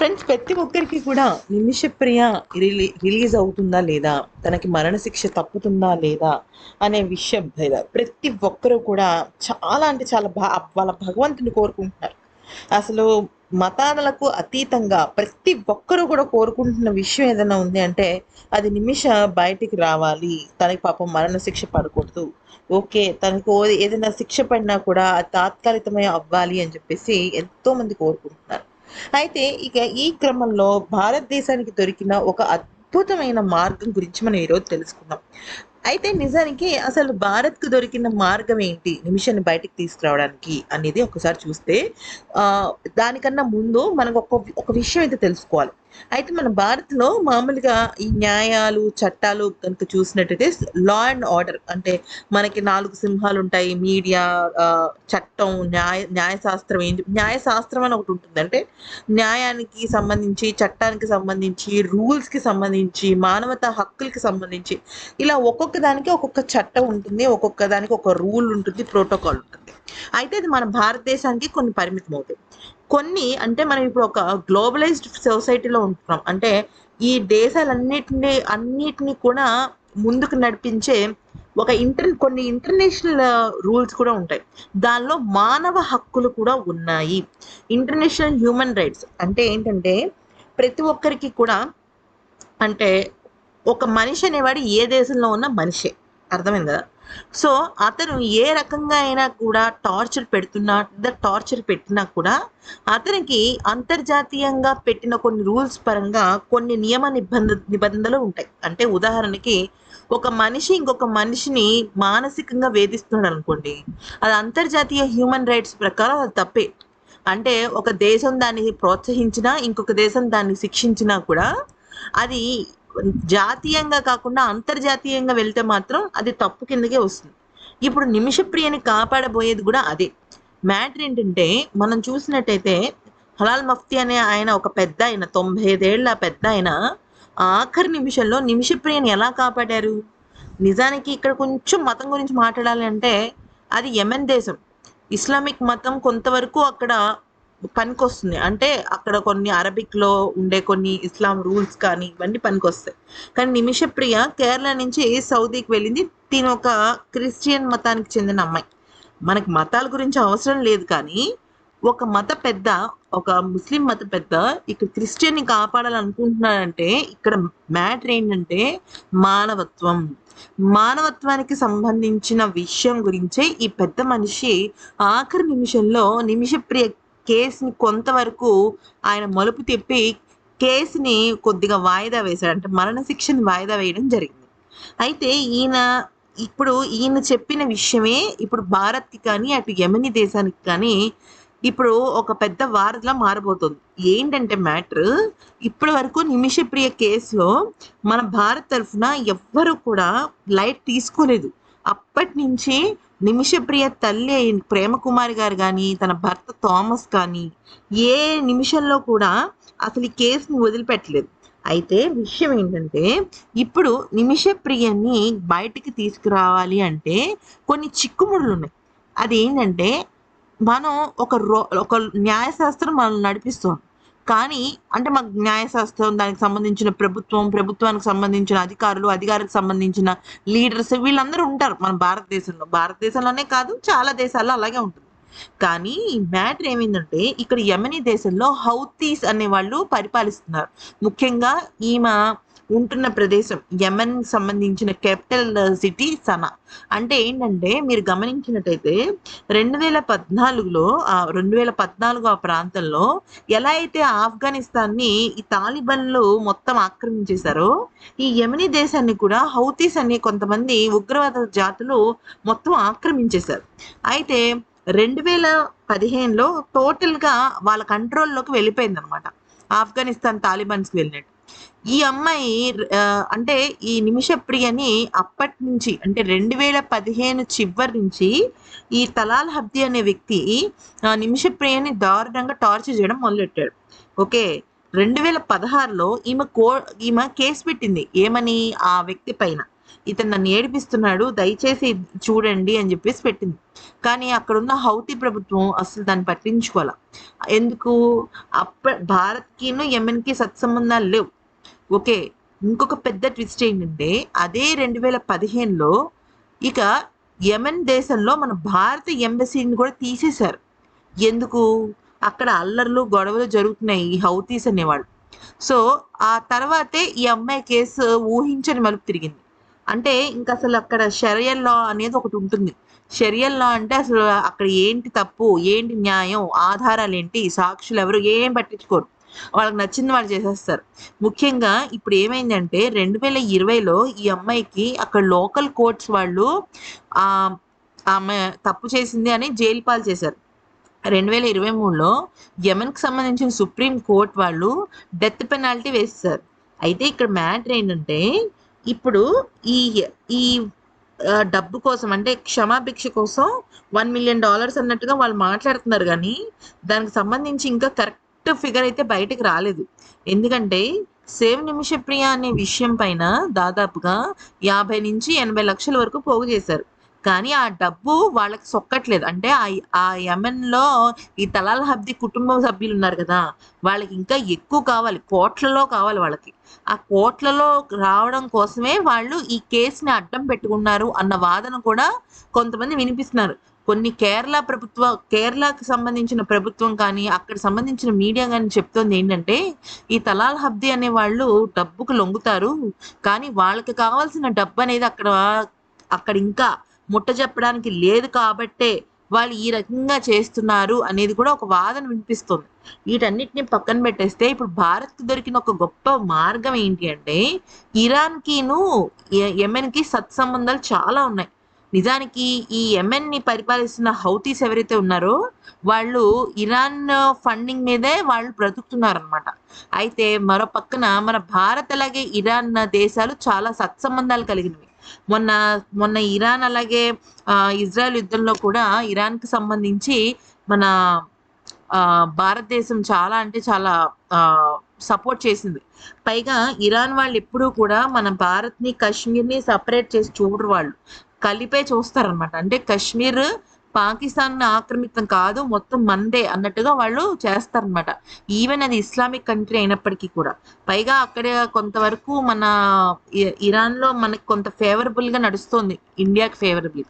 Friends ప్రతి ఒక్కరికి కూడా నిమిషప్రియ రిలీ రిలీజ్ అవుతుందా లేదా? తనకి మరణశిక్ష తప్పుతుందా లేదా? అనే విషయం లేదా? ప్రతి ఒక్కరూ కూడా చాలా అంటే చాలా బా వాళ్ళ భగవంతుని కోరుకుంటున్నారు. అసలు మతాలకు అతీతంగా ప్రతి ఒక్కరూ కూడా కోరుకుంటున్న విషయం ఏదైనా ఉంది అంటే అది నిమిష బయటికి రావాలి. తనకి పాపం మరణశిక్ష పడకూడదు. ఓకే తనకు ఏదైనా శిక్ష పడినా కూడా తాత్కాలికమే అవ్వాలి అని చెప్పేసి ఎంతో మంది కోరుకుంటున్నారు. అయితే ఇక ఈ క్రమంలో భారతదేశానికి దొరికిన ఒక అద్భుతమైన మార్గం గురించి మనం ఈరోజు తెలుసుకుందాం. అయితే నిజానికి అసలు భారత్కు దొరికిన మార్గం ఏంటి? నిమిషాన్ని బయటకు తీసుకురావడానికి అనేది ఒకసారి చూస్తే ఆ, దానికన్నా ముందు మనకు ఒక ఒక విషయం అయితే తెలుసుకోవాలి. అయితే మన భారత్లో మామూలుగా ఈ న్యాయాలు చట్టాలు కనుక చూసినట్టయితే లా అండ్ ఆర్డర్ అంటే మనకి నాలుగు సింహాలు ఉంటాయి మీడియా చట్టం న్యాయ న్యాయశాస్త్రం ఏంటి? న్యాయశాస్త్రం అని ఒకటి ఉంటుంది. అంటే న్యాయానికి సంబంధించి చట్టానికి సంబంధించి రూల్స్కి సంబంధించి మానవతా హక్కులకి సంబంధించి ఇలా ఒక్కొక్క దానికి ఒక్కొక్క చట్టం ఉంటుంది. ఒక్కొక్క దానికి ఒక రూల్ ఉంటుంది. ప్రోటోకాల్ ఉంటుంది. అయితే అది మన భారతదేశానికి కొన్ని పరిమితం అవుతాయి కొన్ని అంటే మనం ఇప్పుడు ఒక గ్లోబలైజ్డ్ సొసైటీలో ఉంటున్నాం. అంటే ఈ దేశాలన్నిటిని అన్నిటిని కూడా ముందుకు నడిపించే ఒక ఇంటర్ కొన్ని ఇంటర్నేషనల్ రూల్స్ కూడా ఉంటాయి. దానిలో మానవ హక్కులు కూడా ఉన్నాయి. ఇంటర్నేషనల్ హ్యూమన్ రైట్స్ అంటే ఏంటంటే ప్రతి ఒక్కరికి కూడా అంటే ఒక మనిషి అనేవాడు ఏ దేశంలో ఉన్న మనిషే. అర్థమైంది? కదా సో అతను ఏ రకంగా అయినా కూడా టార్చర్ పెడుతున్నా టార్చర్ పెట్టినా కూడా అతనికి అంతర్జాతీయంగా పెట్టిన కొన్ని రూల్స్ పరంగా కొన్ని నియమ నిబంధ నిబంధనలు ఉంటాయి. అంటే ఉదాహరణకి ఒక మనిషి ఇంకొక మనిషిని మానసికంగా వేధిస్తున్నాడు అనుకోండి అది అంతర్జాతీయ హ్యూమన్ రైట్స్ ప్రకారం అది తప్పే. అంటే ఒక దేశం దాన్ని ప్రోత్సహించినా ఇంకొక దేశం దాన్ని శిక్షించినా కూడా అది జాతీయంగా కాకుండా అంతర్జాతీయంగా వెళ్తే మాత్రం అది తప్పు కిందకే వస్తుంది. ఇప్పుడు నిమిషప్రియని కాపాడబోయేది కూడా అదే. మ్యాటర్ ఏంటంటే మనం చూసినట్టయితే హలాల్ మఫ్తి అనే ఆయన ఒక పెద్ద ఆయన తొంభై ఐదేళ్ళ పెద్ద ఆయన ఆఖరి నిమిషంలో నిమిషప్రియని ఎలా కాపాడారు? నిజానికి ఇక్కడ కొంచెం మతం గురించి మాట్లాడాలి అంటే అది యమన్ దేశం. ఇస్లామిక్ మతం కొంతవరకు అక్కడ పనికొస్తుంది. అంటే అక్కడ కొన్ని అరబిక్లో ఉండే కొన్ని ఇస్లాం రూల్స్ కానీ ఇవన్నీ పనికొస్తాయి. కానీ నిమిషప్రియ కేరళ నుంచి సౌదీకి వెళ్ళింది? తిను ఒక క్రిస్టియన్ మతానికి చెందిన అమ్మాయి. మనకి మతాల గురించి అవసరం లేదు కానీ ఒక మత పెద్ద ఒక ముస్లిం మత పెద్ద ఇక్కడ క్రిస్టియన్ని కాపాడాలనుకుంటున్నాడంటే ఇక్కడ మ్యాటర్ ఏంటంటే మానవత్వం. మానవత్వానికి సంబంధించిన విషయం గురించే ఈ పెద్ద మనిషి ఆఖరి నిమిషంలో నిమిషప్రియ కేసుని కొంతవరకు ఆయన మలుపు తిప్పి కేసుని కొద్దిగా వాయిదా వేశాడు. అంటే మరణశిక్షని వాయిదా వేయడం జరిగింది. అయితే ఈయన ఇప్పుడు ఈయన చెప్పిన విషయమే ఇప్పుడు భారత్కి కానీ అటు యమని దేశానికి కానీ ఇప్పుడు ఒక పెద్ద వారధిలా మారబోతుంది. ఏంటంటే మ్యాటర్ ఇప్పటి వరకు నిమిషప్రియ కేసులో మన భారత్ తరఫున ఎవ్వరు కూడా లైట్ తీసుకోలేదు. అప్పటి నుంచి నిమిషప్రియ తల్లి అయిన ప్రేమకుమారి గారు కానీ తన భర్త థామస్ కానీ ఏ నిమిషంలో కూడా అసలు ఈ కేసుని వదిలిపెట్టలేదు. అయితే విషయం ఏంటంటే ఇప్పుడు నిమిషప్రియని బయటికి తీసుకురావాలి అంటే కొన్ని చిక్కుముడులు ఉన్నాయి. అది ఏంటంటే మనం ఒక రో ఒక న్యాయశాస్త్రం మనల్ని నడిపిస్తాం కానీ అంటే మాకు న్యాయశాస్త్రం దానికి సంబంధించిన ప్రభుత్వం ప్రభుత్వానికి సంబంధించిన అధికారులు అధికారులకు సంబంధించిన లీడర్స్ వీళ్ళందరూ ఉంటారు మన భారతదేశంలో. భారతదేశంలోనే కాదు చాలా దేశాల్లో అలాగే ఉంటుంది. కానీ మ్యాటర్ ఏమైందంటే ఇక్కడ యమని దేశంలో హౌతీస్ అనే వాళ్ళు పరిపాలిస్తున్నారు. ముఖ్యంగా ఈమె ఉంటున్న ప్రదేశం యమన్ సంబంధించిన క్యాపిటల్ సిటీ సనా. అంటే ఏంటంటే మీరు గమనించినట్టయితే రెండు వేల పద్నాలుగులో రెండు వేల పద్నాలుగు ఆ ప్రాంతంలో ఎలా అయితే ఆఫ్ఘనిస్తాన్ని ఈ తాలిబన్లు మొత్తం ఆక్రమించేశారో ఈ యమని దేశాన్ని కూడా హౌతీస్ అనే కొంతమంది ఉగ్రవాద జాతులు మొత్తం ఆక్రమించేశారు. అయితే రెండు వేల పదిహేనులో టోటల్గా వాళ్ళ కంట్రోల్లోకి వెళ్ళిపోయింది అనమాట ఆఫ్ఘనిస్తాన్ తాలిబాన్స్కి వెళ్ళినట్టు. ఈ అమ్మాయి అంటే ఈ నిమిషప్రియని అప్పటి నుంచి అంటే రెండు వేల పదిహేను చివరి నుంచి ఈ తలాల్ హబ్ది అనే వ్యక్తి ఆ, నిమిషప్రియని దారుణంగా టార్చర్ చేయడం మొదలెట్టాడు. ఓకే రెండు వేల పదహారులో ఈమె కో ఈమె కేసు పెట్టింది. ఏమని? ఆ వ్యక్తి పైన. ఇతను నన్ను ఏడిపిస్తున్నాడు దయచేసి చూడండి అని చెప్పేసి పెట్టింది. కానీ అక్కడున్న హౌతీ ప్రభుత్వం అసలు దాన్ని పట్టించుకోవాల. ఎందుకు? అప్ప భారత్కిను యెమెన్కి సత్సంబంధాలు లేవు. ఓకే ఇంకొక పెద్ద ట్విస్ట్ ఏంటంటే అదే రెండు వేల పదిహేనులో ఇక యెమెన్ దేశంలో మన భారత ఎంబసీని కూడా తీసేశారు. ఎందుకు? అక్కడ అల్లర్లు గొడవలు జరుగుతున్నాయి ఈ హౌతీస్ అనేవాళ్ళు. సో ఆ తర్వాతే ఈ అమ్మాయి కేసు ఊహించని మలుపు తిరిగింది. అంటే ఇంకా అసలు అక్కడ షరియల్ లా అనేది ఒకటి ఉంటుంది. షరియల్ లా అంటే అసలు అక్కడ ఏంటి తప్పు ఏంటి న్యాయం ఆధారాలు ఏంటి సాక్షులు ఎవరు ఏం పట్టించుకోరు. వాళ్ళకి నచ్చింది వాళ్ళు చేసేస్తారు. ముఖ్యంగా ఇప్పుడు ఏమైందంటే రెండు వేల ఇరవైలో ఈ అమ్మాయికి అక్కడ లోకల్ కోర్ట్స్ వాళ్ళు ఆ ఆమె తప్పు చేసింది అని జైలు పాలు చేశారు. రెండు వేల ఇరవై మూడులో యమన్కి సంబంధించిన సుప్రీం కోర్ట్ వాళ్ళు డెత్ పెనాల్టీ వేస్తారు అయితే ఇక్కడ మ్యాటర్ ఏంటంటే ఇప్పుడు ఈ ఈ డబ్బు కోసం అంటే క్షమాభిక్ష కోసం వన్ మిలియన్ డాలర్స్ అన్నట్టుగా వాళ్ళు మాట్లాడుతున్నారు కానీ దానికి సంబంధించి ఇంకా కరెక్ట్ ఫిగర్ అయితే బయటకు రాలేదు. ఎందుకంటే సేవ్ నిమిష ప్రియ అనే విషయం పైన దాదాపుగా యాభై నుంచి ఎనభై లక్షల వరకు పోగు చేశారు. కానీ ఆ డబ్బు వాళ్ళకి సొక్కట్లేదు. అంటే ఆ ఆ యమన్లో ఈ తలాల హబ్ది కుటుంబ సభ్యులు ఉన్నారు కదా వాళ్ళకి ఇంకా ఎక్కువ కావాలి. కోట్లలో కావాలి వాళ్ళకి. ఆ కోట్లలో రావడం కోసమే వాళ్ళు ఈ కేసుని అడ్డం పెట్టుకున్నారు అన్న వాదన కూడా కొంతమంది వినిపిస్తున్నారు. కొన్ని కేరళ ప్రభుత్వ కేరళకు సంబంధించిన ప్రభుత్వం కానీ అక్కడ సంబంధించిన మీడియా కానీ చెప్తోంది ఏంటంటే ఈ తలాల్ హబ్ది అనే వాళ్ళు డబ్బుకు లొంగుతారు. కానీ వాళ్ళకి కావాల్సిన డబ్బు అనేది అక్కడ అక్కడ ఇంకా ముట్ట చెప్పడానికి లేదు కాబట్టే వాళ్ళు ఈ రకంగా చేస్తున్నారు అనేది కూడా ఒక వాదన వినిపిస్తుంది. వీటన్నిటిని పక్కన పెట్టేస్తే ఇప్పుడు భారత్కి దొరికిన ఒక గొప్ప మార్గం ఏంటి అంటే ఇరాన్కిను ఎమెన్కి సత్సంబంధాలు చాలా ఉన్నాయి. నిజానికి ఈ ఎంఎన్ని పరిపాలిస్తున్న హౌతీస్ ఎవరైతే ఉన్నారో వాళ్ళు ఇరాన్ ఫండింగ్ మీదే వాళ్ళు బ్రతుకుతున్నారనమాట అయితే మరో పక్కన మన భారత్ అలాగే ఇరాన్ దేశాలు చాలా సత్సంబంధాలు కలిగినవి. మొన్న మొన్న ఇరాన్ అలాగే ఇజ్రాయెల్ యుద్ధంలో కూడా ఇరాన్కి సంబంధించి మన ఆ, భారతదేశం చాలా అంటే చాలా సపోర్ట్ చేసింది. పైగా ఇరాన్ వాళ్ళు ఎప్పుడూ కూడా మన భారత్ని కాశ్మీర్ని సపరేట్ చేసి చూడరు వాళ్ళు. కలిపే చూస్తారనమాట అంటే కశ్మీర్ పాకిస్తాన్ ఆక్రమితం కాదు మొత్తం మందే అన్నట్టుగా వాళ్ళు చేస్తారనమాట ఈవెన్ అది ఇస్లామిక్ కంట్రీ అయినప్పటికీ కూడా. పైగా అక్కడ కొంతవరకు మన ఇరాన్ ఇరాన్లో మనకి కొంత ఫేవరబుల్గా నడుస్తుంది. ఇండియాకి ఫేవరబుల్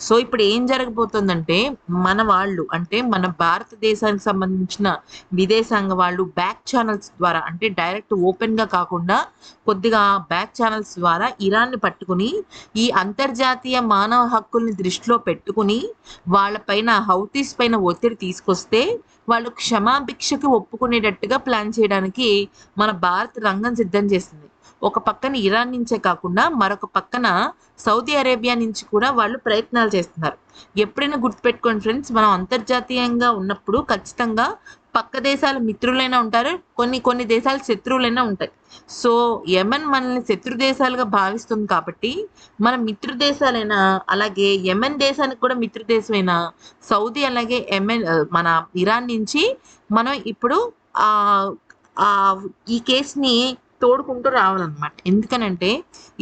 సో ఇప్పుడు ఏం జరగబోతుందంటే మన వాళ్ళు అంటే మన భారతదేశానికి సంబంధించిన విదేశాంగ వాళ్ళు బ్యాక్ ఛానల్స్ ద్వారా అంటే డైరెక్ట్ ఓపెన్గా కాకుండా కొద్దిగా బ్యాక్ ఛానల్స్ ద్వారా ఇరాన్ని పట్టుకుని ఈ అంతర్జాతీయ మానవ హక్కుల్ని దృష్టిలో పెట్టుకుని వాళ్ళపైన హౌతీస్ పైన ఒత్తిడి తీసుకొస్తే వాళ్ళు క్షమాభిక్షకి ఒప్పుకునేటట్టుగా ప్లాన్ చేయడానికి మన భారత్ రంగం సిద్ధం చేసింది. ఒక పక్కన ఇరాన్ నుంచే కాకుండా మరొక పక్కన సౌదీ అరేబియా నుంచి కూడా వాళ్ళు ప్రయత్నాలు చేస్తున్నారు. ఎప్పుడైనా గుర్తుపెట్టుకోండి ఫ్రెండ్స్ మనం అంతర్జాతీయంగా ఉన్నప్పుడు ఖచ్చితంగా పక్క దేశాల మిత్రులైనా ఉంటారు కొన్ని కొన్ని దేశాల శత్రువులైనా ఉంటాయి. సో యమన్ మనల్ని శత్రు దేశాలుగా భావిస్తుంది కాబట్టి మన మిత్రు దేశాలైనా అలాగే యమన్ దేశానికి కూడా మిత్రు దేశమైన సౌదీ అలాగే యమన్ మన ఇరాన్ నుంచి మనం ఇప్పుడు ఆ ఆ ఈ కేసుని తోడుకుంటూ రావాలన్నమాట. ఎందుకనంటే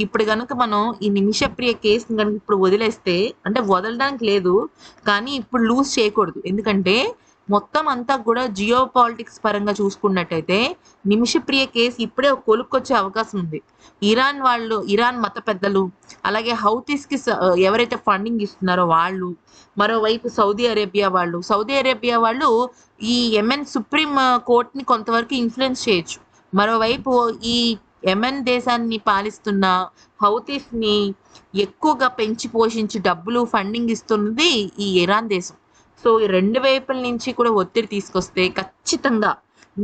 ఇప్పుడు కనుక మనం ఈ నిమిషప్రియ కేసుని కనుక ఇప్పుడు వదిలేస్తే అంటే వదలడానికి లేదు కానీ ఇప్పుడు లూజ్ చేయకూడదు. ఎందుకంటే మొత్తం అంతా కూడా జియో పాలిటిక్స్ పరంగా చూసుకున్నట్టయితే నిమిషప్రియ కేసు ఇప్పుడే కొలుక్కొచ్చే అవకాశం ఉంది. ఇరాన్ వాళ్ళు ఇరాన్ మత పెద్దలు అలాగే హౌతీస్కి ఎవరైతే ఫండింగ్ ఇస్తున్నారో వాళ్ళు మరోవైపు సౌదీ అరేబియా వాళ్ళు సౌదీ అరేబియా వాళ్ళు ఈ ఎంఎన్ సుప్రీం కోర్ట్ని కొంతవరకు ఇన్ఫ్లుయెన్స్ చేయొచ్చు. మరోవైపు ఈ యెమెన్ దేశాన్ని పాలిస్తున్న హౌతీస్ని ఎక్కువగా పెంచి పోషించి డబ్బులు ఫండింగ్ ఇస్తున్నది ఈ ఇరాన్ దేశం. సో ఈ రెండు వైపుల నుంచి కూడా ఒత్తిడి తీసుకొస్తే ఖచ్చితంగా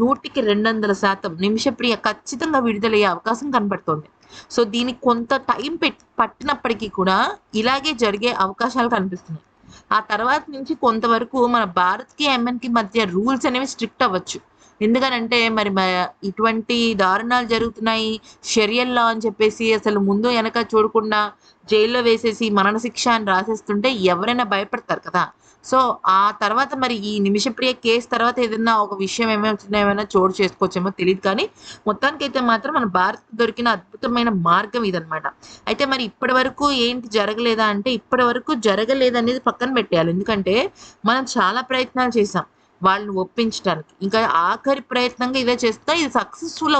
నూటికి రెండు వందల శాతం నిమిషప్రియ ఖచ్చితంగా విడుదలయ్యే అవకాశం కనబడుతోంది. సో దీనికి కొంత టైం పెట్ పట్టినప్పటికీ కూడా ఇలాగే జరిగే అవకాశాలు కనిపిస్తున్నాయి. ఆ తర్వాత నుంచి కొంతవరకు మన భారత్కి కి మధ్య రూల్స్ అనేవి స్ట్రిక్ట్ అవ్వచ్చు. ఎందుకనంటే మరి మ- ఇటువంటి దారుణాలు జరుగుతున్నాయి. షరియల్ లా అని చెప్పేసి అసలు ముందు వెనక చూడకుండా జైల్లో వేసేసి మరణశిక్ష అని రాసేస్తుంటే ఎవరైనా భయపడతారు కదా. సో ఆ తర్వాత మరి ఈ నిమిషప్రియ కేసు తర్వాత ఏదైనా ఒక విషయం ఏమైనా ఏమైనా చోటు చేసుకోవచ్చేమో తెలియదు కానీ మొత్తానికైతే మాత్రం మన భారత్ దొరికిన అద్భుతమైన మార్గం ఇదనమాట అయితే మరి ఇప్పటి వరకు ఏంటి జరగలేదా అంటే ఇప్పటి వరకు జరగలేదనేది పక్కన పెట్టేయాలి. ఎందుకంటే మనం చాలా ప్రయత్నాలు చేసాం వాళ్ళని ఒప్పించడానికి ఇంకా ఆఖరి ప్రయత్నంగా ఇదే చేస్తే ఇది సక్సెస్ఫుల్